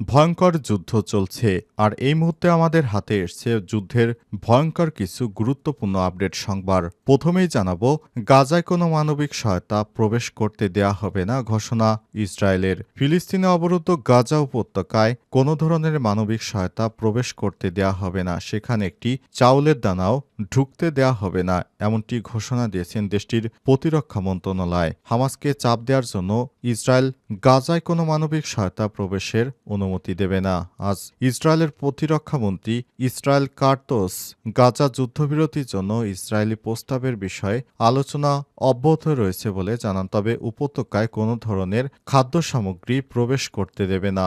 ভয়ঙ্কর যুদ্ধ চলছে, আর এই মুহূর্তে আমাদের হাতে এসছে যুদ্ধের ভয়ঙ্কর কিছু গুরুত্বপূর্ণ আপডেট সংবাদ। প্রথমেই জানাব, গাজায় কোনো মানবিক সহায়তা প্রবেশ করতে দেয়া হবে না ঘোষণা ইসরায়েলের। ফিলিস্তিনে অবরুদ্ধ গাজা উপত্যকায় কোনো ধরনের মানবিক সহায়তা প্রবেশ করতে দেয়া হবে না, সেখানে একটি চাউলের দানাও ঢুকতে দেয়া হবে না, এমনটি ঘোষণা দিয়েছেন দেশটির প্রতিরক্ষা মন্ত্রণালয়। হামাসকে চাপ দেওয়ার জন্য ইসরায়েল গাজায় কোনো মানবিক সহায়তা প্রবেশের অনুমতি দেবে না। আজ ইসরায়েলের প্রতিরক্ষামন্ত্রী ইসরায়েল কার্তোস গাজা যুদ্ধবিরতির জন্য ইসরায়েলি প্রস্তাবের বিষয়ে আলোচনা অব্যাহত রয়েছে বলে জানান, তবে উপত্যকায় কোনো ধরনের খাদ্য সামগ্রী প্রবেশ করতে দেবে না।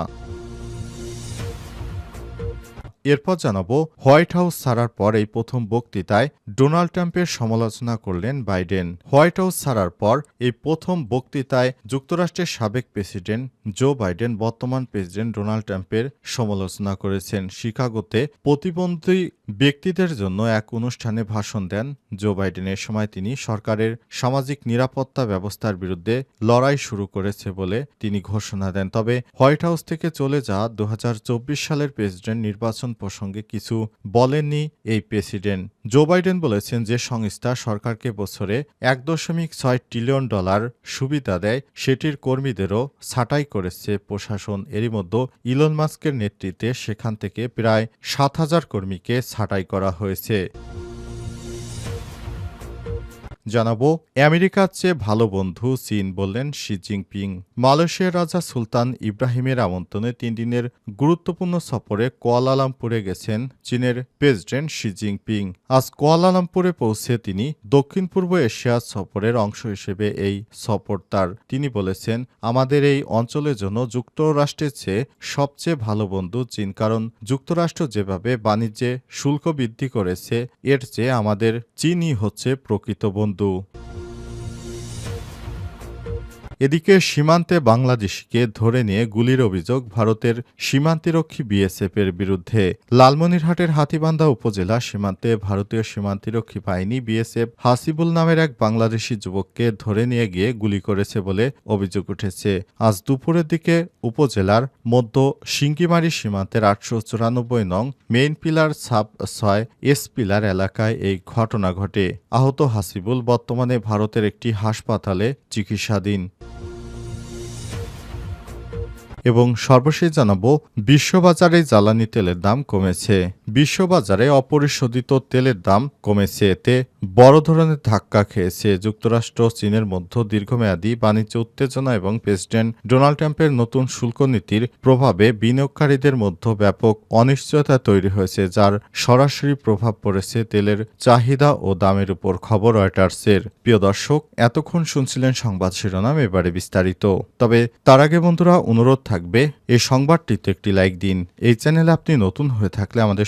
এরপর জানাব, হোয়াইট হাউস ছাড়ার পর এই প্রথম বক্তৃতায় ডোনাল্ড ট্রাম্পের সমালোচনা করলেন বাইডেন। হোয়াইট হাউস ছাড়ার পর এই প্রথম বক্তৃতায় যুক্তরাষ্ট্রের সাবেক প্রেসিডেন্ট জো বাইডেন, বর্তমান প্রেসিডেন্ট ডোনাল্ড ট্রাম্পের সমালোচনা করেছেন। শিকাগোতে প্রতিবন্ধী ব্যক্তিদের জন্য এক অনুষ্ঠানে ভাষণ দেন জো বাইডেনের সময় তিনি সরকারের সামাজিক নিরাপত্তা ব্যবস্থার বিরুদ্ধে লড়াই শুরু করেছে বলে তিনি ঘোষণা দেন। তবে হোয়াইট হাউস থেকে চলে যাওয়া দু হাজার চব্বিশ সালের প্রেসিডেন্ট নির্বাচন প্রসঙ্গে কিছু বলেননি এই প্রেসিডেন্ট। জো বাইডেন বলেছেন যে সংস্থা সরকারকে বছরে এক দশমিক ছয় ট্রিলিয়ন ডলার সুবিধা দেয়, সেটির কর্মীদেরও ছাঁটাই করেছে প্রশাসন। এরই মধ্যে ইলন মাস্কের নেতৃত্বে সেখান থেকে প্রায় সাত হাজার কর্মীকে ছাঁটাই করা হয়েছে। জানাব, আমেরিকার চেয়ে ভালো বন্ধু চীন বললেন শি জিনপিং। মালয়েশিয়ার রাজা সুলতান ইব্রাহিমের আমন্ত্রণে তিন দিনের গুরুত্বপূর্ণ সফরে কোয়ালালামপুরে গেছেন চীনের প্রেসিডেন্ট শি জিনপিং। আজ কোয়ালালামপুরে পৌঁছে তিনি দক্ষিণ পূর্ব এশিয়া সফরের অংশ হিসেবে এই সফর তার। তিনি বলেছেন, আমাদের এই অঞ্চলের জন্য যুক্তরাষ্ট্রের চেয়ে সবচেয়ে ভালো বন্ধু চীন, কারণ যুক্তরাষ্ট্র যেভাবে বাণিজ্যে শুল্ক বৃদ্ধি করেছে, এর চেয়ে আমাদের চীনই হচ্ছে প্রকৃত বন্ধু। mundo. এদিকে সীমান্তে বাংলাদেশকে ধরে নিয়ে গুলির অভিযোগ ভারতের সীমান্তিরক্ষী বিএসএফ এর বিরুদ্ধে। লালমনিরহাটের হাতিবান্ধা উপজেলা সীমান্তে ভারতীয় সীমান্তিরক্ষী বাহিনী বিএসএফ হাসিবুল নামের এক বাংলাদেশি যুবককে ধরে নিয়ে গিয়ে গুলি করেছে বলে অভিযোগ উঠেছে। আজ দুপুরের দিকে উপজেলার মধ্য সিঙ্গিমারি সীমান্তের আটশো চুরানব্বই নং মেইন পিলার সাব ছয় এস পিলার এলাকায় এই ঘটনা ঘটে। আহত হাসিবুল বর্তমানে ভারতের একটি হাসপাতালে চিকিৎসাধীন। এবং সর্বশেষ জানাব বিশ্ববাজারে জ্বালানি তেলের দাম কমেছে। বিশ্ববাজারে অপরিশোধিত তেলের দাম কমেছে এতে বড় ধরনের ধাক্কা খেয়েছে যুক্তরাষ্ট্র, চীনের মধ্যে দীর্ঘমেয়াদী বাণিজ্য উত্তেজনা এবং প্রেসিডেন্ট ডোনাল্ড ট্রাম্পের নতুন শুল্ক নীতির প্রভাবে বিনিয়োগকারীদের মধ্যে ব্যাপক অনিশ্চয়তা তৈরি হয়েছে, যার সরাসরি প্রভাব পড়েছে তেলের চাহিদা ও দামের উপর, খবর রয়টার্সের। প্রিয় দর্শক, এতক্ষণ শুনছিলেন সংবাদ শিরোনাম, এবারে বিস্তারিত। তবে তার আগে বন্ধুরা, অনুরোধ থাকবে, এই সংবাদটিতে একটি লাইক দিন। এই চ্যানেলে আপনি নতুন হয়ে থাকলে আমাদের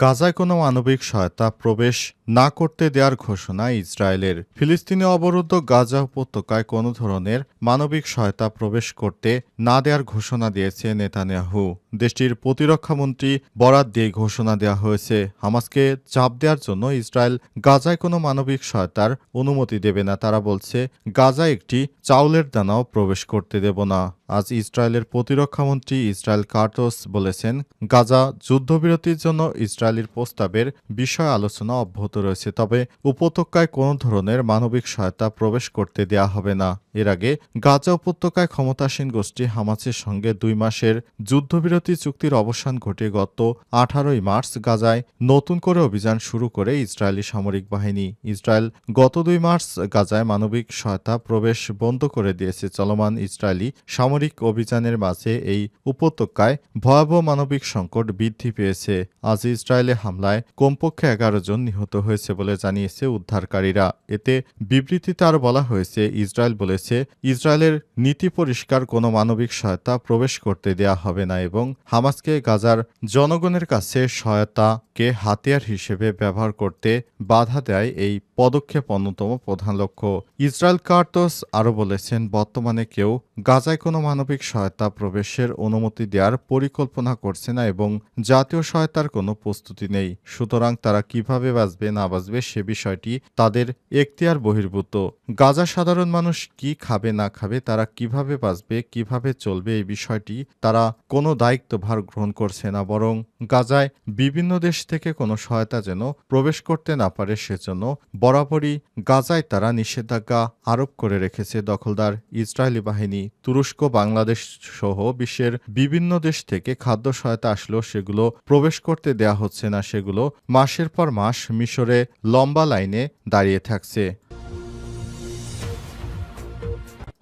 গাজায় কোনো মানবিক সহায়তা প্রবেশ না করতে দেওয়ার ঘোষণা ইসরায়েলের। ফিলিস্তিনে অবরুদ্ধ গাজা উপত্যকায় কোনো ধরনের মানবিক সহায়তা প্রবেশ করতে না দেওয়ার ঘোষণা দিয়েছে নেতানিয়াহু। দেশটির প্রতিরক্ষামন্ত্রী বরাত দিয়ে ঘোষণা দেওয়া হয়েছে, হামাসকে চাপ দেওয়ার জন্য ইসরায়েল গাজায় কোনো মানবিক সহায়তার অনুমতি দেবে না। তারা বলছে, গাজায় একটি চাউলের দানাও প্রবেশ করতে দেব না। আজ ইসরায়েলের প্রতিরক্ষামন্ত্রী ইসরায়েল কার্টোস বলেছেন, গাজা যুদ্ধবিরতির জন্য ইসরায়েলের প্রস্তাবের বিষয় আলোচনা অব্যাহত রয়েছে, তবে উপত্যকায় কোনো ধরনের মানবিক সহায়তা প্রবেশ করতে দেয়া হবে না। এর আগে গাজা উপত্যকায় ক্ষমতাসীন গোষ্ঠী হামাসের সঙ্গে দুই মাসের যুদ্ধবিরতি চুক্তির অবসান ঘটে গত আঠারোই মার্চ গাজায় নতুন করে অভিযান শুরু করে ইসরায়েলি সামরিক বাহিনী। ইসরায়েল গত দুই মার্চ গাজায় মানবিক সহায়তা প্রবেশ বন্ধ করে দিয়েছে। চলমান ইসরায়েলি সামরিক অভিযানের মাঝে এই উপত্যকায় ভয়াবহ মানবিক সংকট বৃদ্ধি পেয়েছে। আজ ইসরায়েলে হামলায় কমপক্ষে এগারো জন নিহত হয়েছে বলে জানিয়েছে উদ্ধারকারীরা। এতে বিবৃতিতে আরও বলা হয়েছে, ইসরায়েল বলেছে, ইসরায়েলের নীতি পরিষ্কার, কোনো মানবিক সহায়তা প্রবেশ করতে দেয়া হবে না এবং হামাসকে গাজার জনগণের কাছে সহায়তাকে হাতিয়ার হিসেবে ব্যবহার করতে বাধা দেয় এই পদক্ষেপ অন্যতম প্রধান লক্ষ্য। ইসরায়েল কার্তস আরও বলেছেন, বর্তমানে কেউ গাজায় কোনো মানবিক সহায়তা প্রবেশের অনুমতি দেওয়ার পরিকল্পনা করছে না এবং জাতীয় সহায়তার কোনো প্রস্তুতি নেই। সুতরাং তারা কীভাবে বাঁচবে, না বাঁচবে সে বিষয়টি তাদের এখতিয়ার বহির্ভূত। গাজা সাধারণ মানুষ কি খাবে, না খাবে, তারা কীভাবে বাঁচবে, কীভাবে চলবে এই বিষয়টি তারা কোনো দায়িত্বভার গ্রহণ করছে না, বরং গাজায় বিভিন্ন দেশ থেকে কোনো সহায়তা যেন প্রবেশ করতে না পারে সেজন্য বরাবরই গাজায় তারা নিষেধাজ্ঞা আরোপ করে রেখেছে দখলদার ইসরায়েলি বাহিনী। তুরস্ক, বাংলাদেশ সহ বিশ্বের বিভিন্ন দেশ থেকে খাদ্য সহায়তা আসলেও সেগুলো প্রবেশ করতে দেয়া হচ্ছে না, সেগুলো মাসের পর মাস মিশরে লম্বা লাইনে দাঁড়িয়ে থাকছে।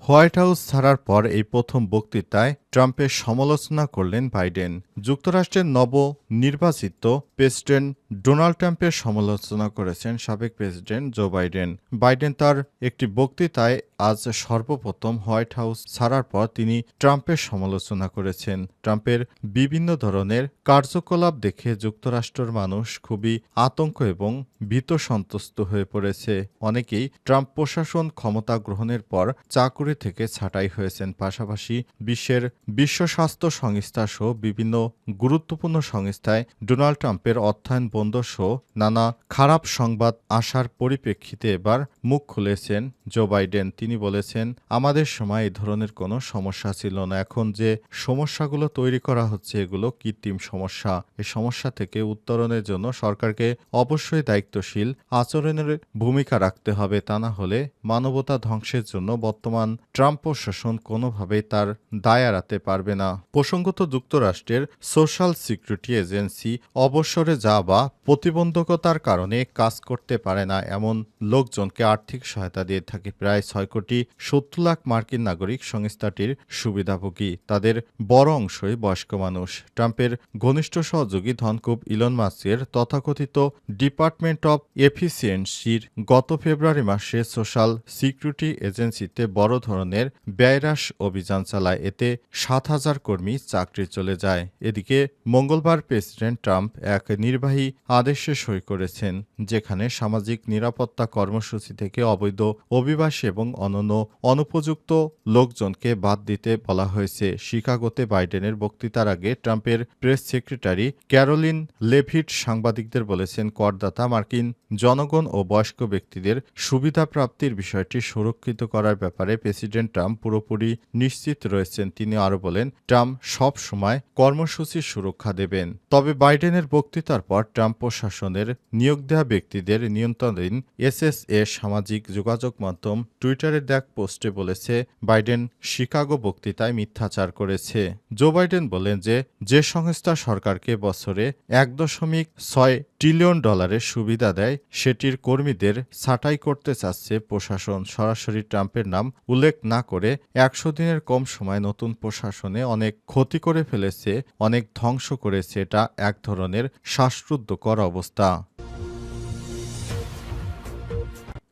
হোয়াইট হাউস ছাড়ার পর এই প্রথম বক্তৃতায় ট্রাম্পের সমালোচনা করলেন বাইডেন। যুক্তরাষ্ট্রের নব নির্বাচিত প্রেসিডেন্ট ডোনাল্ড ট্রাম্পের সমালোচনা করেছেন সাবেক প্রেসিডেন্ট জো বাইডেন। বাইডেন তার একটি বক্তৃতায় আজ সর্বপ্রথম হোয়াইট হাউস ছাড়ার পর তিনি ট্রাম্পের সমালোচনা করেছেন। ট্রাম্পের বিভিন্ন ধরনের কার্যকলাপ দেখে যুক্তরাষ্ট্রের মানুষ খুবই আতঙ্ক এবং ভীত সন্তুষ্ট হয়ে পড়েছে। অনেকেই ট্রাম্প প্রশাসন ক্ষমতা গ্রহণের পর চাকুরি থেকে ছাঁটাই হয়েছেন। পাশাপাশি বিশ্বের বিশ্ব স্বাস্থ্য সংস্থা সহ বিভিন্ন গুরুত্বপূর্ণ সংস্থায় ডোনাল্ড ট্রাম্পের অর্থায়ন বন্ধ সহ নানা খারাপ সংবাদ আসার পরিপ্রেক্ষিতে এবার মুখ খুলেছেন জো বাইডেন। তিনি বলেছেন, আমাদের সময় এই ধরনের কোনো সমস্যা ছিল না। এখন যে সমস্যাগুলো তৈরি করা হচ্ছে এগুলো কৃত্রিম সমস্যা। এই সমস্যা থেকে উত্তরণের জন্য সরকারকে অবশ্যই দায়িত্বশীল আচরণের ভূমিকা রাখতে হবে। তা না হলে মানবতা ধ্বংসের জন্য বর্তমান ট্রাম্প প্রশাসন কোনোভাবেই তার দায় এড়াতে পারবে না। প্রসঙ্গত যুক্তরাষ্ট্রের সোশ্যাল সিকিউরিটি এজেন্সি অবসরে যা বা প্রতিবন্ধকতার কারণে কাজ করতে পারে না। এমন লোকজনকে আর্থিক সহায়তা দিয়ে থাকে প্রায় ছয় কোটি সত্তর লাখ মার্কিন নাগরিক সংস্থাটির সুবিধাভোগী। তাদের বড় অংশই বয়স্ক মানুষ। ট্রাম্পের ঘনিষ্ঠ সহযোগী ধনকুব ইলন মাস্কের তথাকথিত ডিপার্টমেন্ট অব এফিসিয়েন্সির গত ফেব্রুয়ারি মাসে সোশ্যাল সিকিউরিটি এজেন্সিতে বড় ধরনের ব্যয়রাস অভিযান চালায়। এতে সাত হাজার কর্মী চাকরি চলে যায়। এদিকে মঙ্গলবার প্রেসিডেন্ট ট্রাম্প এক নির্বাহী আদেশে সই করেছেন, যেখানে সামাজিক নিরাপত্তা কর্মসূচি থেকে অবৈধ, অভিবাসী এবং অনন্য, অনুপযুক্ত লোকজনকে বাদ দিতে বলা হয়েছে। শিকাগোতে বাইডেনের বক্তৃতার আগে ট্রাম্পের প্রেস সেক্রেটারি ক্যারোলিন লেভিট সাংবাদিকদের বলেছেন, করদাতা মার্কিন জনগণ ও বয়স্ক ব্যক্তিদের সুবিধা প্রাপ্তির বিষয়টি সুরক্ষিত করার ব্যাপারে প্রেসিডেন্ট ট্রাম্প পুরোপুরি নিশ্চিত রয়েছেন। তিনি আরও বলেন, ট্রাম্প সব সময় কর্মসূচির সুরক্ষা দেবেন। তবে বাইডেনের বক্তৃতার পর ট্রাম্প প্রশাসনের নিয়োগ দেওয়া ব্যক্তিদের নিয়ন্ত্রণাধীন এসএসএ সামাজিক যোগাযোগ মাধ্যম টুইটারে দেখ পোস্টে বলেছে, বাইডেন শিকাগো বক্তৃতায় মিথ্যাচার করেছে। জো বাইডেন বলেন যে যে সংস্থা সরকারকে বছরে এক দশমিক ছয় ট্রিলিয়ন ডলারের সুবিধা দেয়, সেটির কর্মীদের ছাঁটাই করতে চাচ্ছে প্রশাসন। সরাসরি ট্রাম্পের নাম উল্লেখ না করে একশো দিনের কম সময় নতুন প্রশাসনে অনেক ক্ষতি করে ফেলেছে অনেক ধ্বংস করেছে এটা এক ধরনের শ্বাসরুদ্ধকর অবস্থা।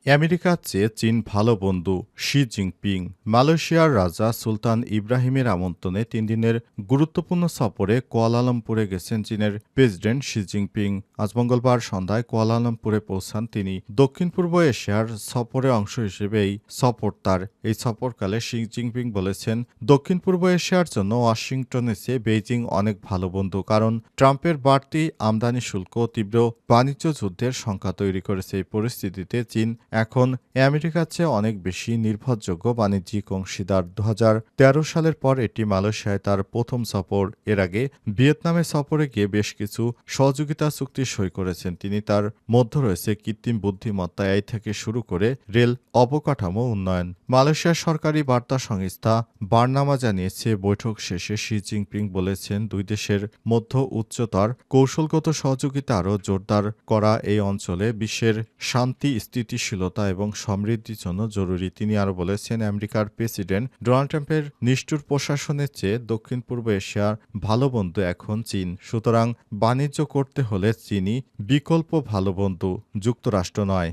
আমেরিকার চেয়ে চীন ভালো বন্ধু শি জিনপিং, মালয়েশিয়ার রাজা সুলতান ইব্রাহিমের আমন্ত্রণে তিন দিনের গুরুত্বপূর্ণ সফরে কোয়ালালামপুরে গেছেন চীনের প্রেসিডেন্ট শি জিনপিং। আজ মঙ্গলবার সন্ধ্যায় কোয়ালালামপুরে পৌঁছান তিনি। দক্ষিণ পূর্ব এশিয়ার সফরে অংশ হিসেবে এই সফর তার। এই সফরকালে শি জিনপিং বলেছেন দক্ষিণ পূর্ব এশিয়ার জন্য ওয়াশিংটনের চেয়ে বেইজিং অনেক ভালো বন্ধু, কারণ ট্রাম্পের বাড়তি আমদানি শুল্ক তীব্র বাণিজ্য যুদ্ধের সংখ্যা তৈরি করেছে। এই পরিস্থিতিতে চীন এখন আমেরিকার চেয়ে অনেক বেশি নির্ভরযোগ্য বাণিজ্যিক অংশীদার দু হাজার তেরো সালের পর এটি মালয়েশিয়ায় তার প্রথম সফর। এর আগে ভিয়েতনামে সফরে গিয়ে বেশ কিছু সহযোগিতা চুক্তি সই করেছেন। তিনি তার মধ্যে রয়েছে কৃত্রিম বুদ্ধিমত্তা এই থেকে শুরু করে রেল অবকাঠামো উন্নয়ন। মালয়েশিয়ার সরকারি বার্তা সংস্থা বার্নামা জানিয়েছে, বৈঠক শেষে শি জিনপিং বলেছেন, দুই দেশের মধ্য উচ্চতর কৌশলগত সহযোগিতা আরও জোরদার করা এই অঞ্চলে বিশ্বের শান্তি স্থিতিশীলতা এবং সমৃদ্ধির জন্য জরুরি। তিনি আরও বলেছেন আমেরিকার প্রেসিডেন্ট ডোনাল্ড ট্রাম্পের নিষ্ঠুর প্রশাসনের চেয়ে দক্ষিণ পূর্ব এশিয়ার ভালো বন্ধু এখন চীন। সুতরাং বাণিজ্য করতে হলে চীনই বিকল্প ভালো বন্ধু, যুক্তরাষ্ট্র নয়।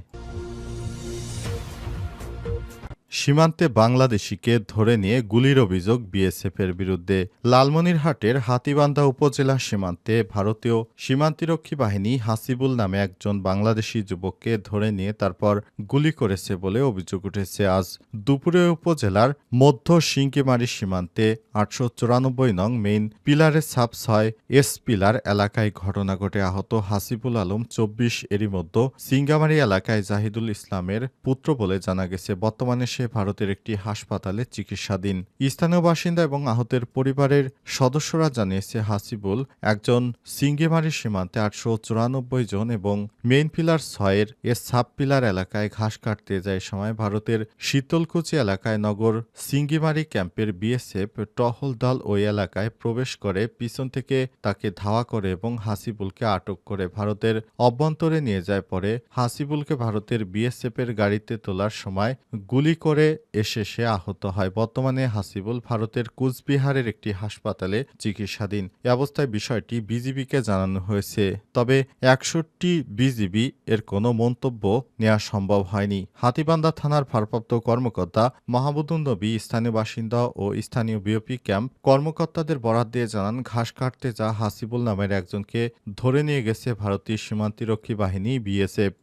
সীমান্তে বাংলাদেশিকে ধরে নিয়ে গুলির অভিযোগ বিএসএফের বিরুদ্ধে। লালমনিরহাটের হাতিবান্ধা উপজেলা সীমান্তে ভারতীয় সীমান্তিরক্ষী বাহিনী হাসিবুল নামে একজন বাংলাদেশি যুবককে ধরে নিয়ে তারপর গুলি করেছে বলে অভিযোগ উঠেছে। আজ দুপুরে উপজেলার মধ্য সিঙ্কিমারি সীমান্তে আটশো চুরানব্বই নং মেইন পিলারের সাব ছয় এস পিলার এলাকায় ঘটনা ঘটে। আহত হাসিবুল আলম চব্বিশ এরই মধ্যে সিঙ্গামারি এলাকায় জাহিদুল ইসলামের পুত্র বলে জানা গেছে। বর্তমানে সে ভারতের একটি হাসপাতালে চিকিৎসাধীন। স্থানীয় বাসিন্দা এবং আহতের পরিবারের সদস্যরা জানিয়েছে, হাসিবুল একজন সিঙ্গিমারি সীমান্তে আটশো চুরানব্বই জন এবং মেইন পিলার ছয়ের এ সাব পিলার এলাকায় ঘাস কাটতে যায় সময় ভারতের শীতলকুচি এলাকায় নগর সিঙ্গিমারি ক্যাম্পের বিএসএফ টহল দল ওই এলাকায় প্রবেশ করে পিছন থেকে তাকে ধাওয়া করে এবং হাসিবুলকে আটক করে ভারতের অভ্যন্তরে নিয়ে যায়। পরে হাসিবুলকে ভারতের বিএসএফ এর গাড়িতে তোলার সময় গুলি করে এসে সে আহত হয়। বর্তমানে হাসিবুল ভারতের কুচবিহারের একটি হাসপাতালে চিকিৎসাধীন। এ অবস্থায় বিষয়টি বিজিবিকে জানানো হয়েছে। তবে একষট্টি বিজিবি এর কোনো মন্তব্য নেওয়া সম্ভব হয়নি। হাতিবান্ধা থানার ভারপ্রাপ্ত কর্মকর্তা মাহমুদুন নবী, স্থানীয় বাসিন্দা ও স্থানীয় বিওপি ক্যাম্প কর্মকর্তাদের বরাত দিয়ে জানান, ঘাস কাটতে যা হাসিবুল নামের একজনকে ধরে নিয়ে গেছে ভারতীয় সীমান্তিরক্ষী বাহিনী বিএসএফ।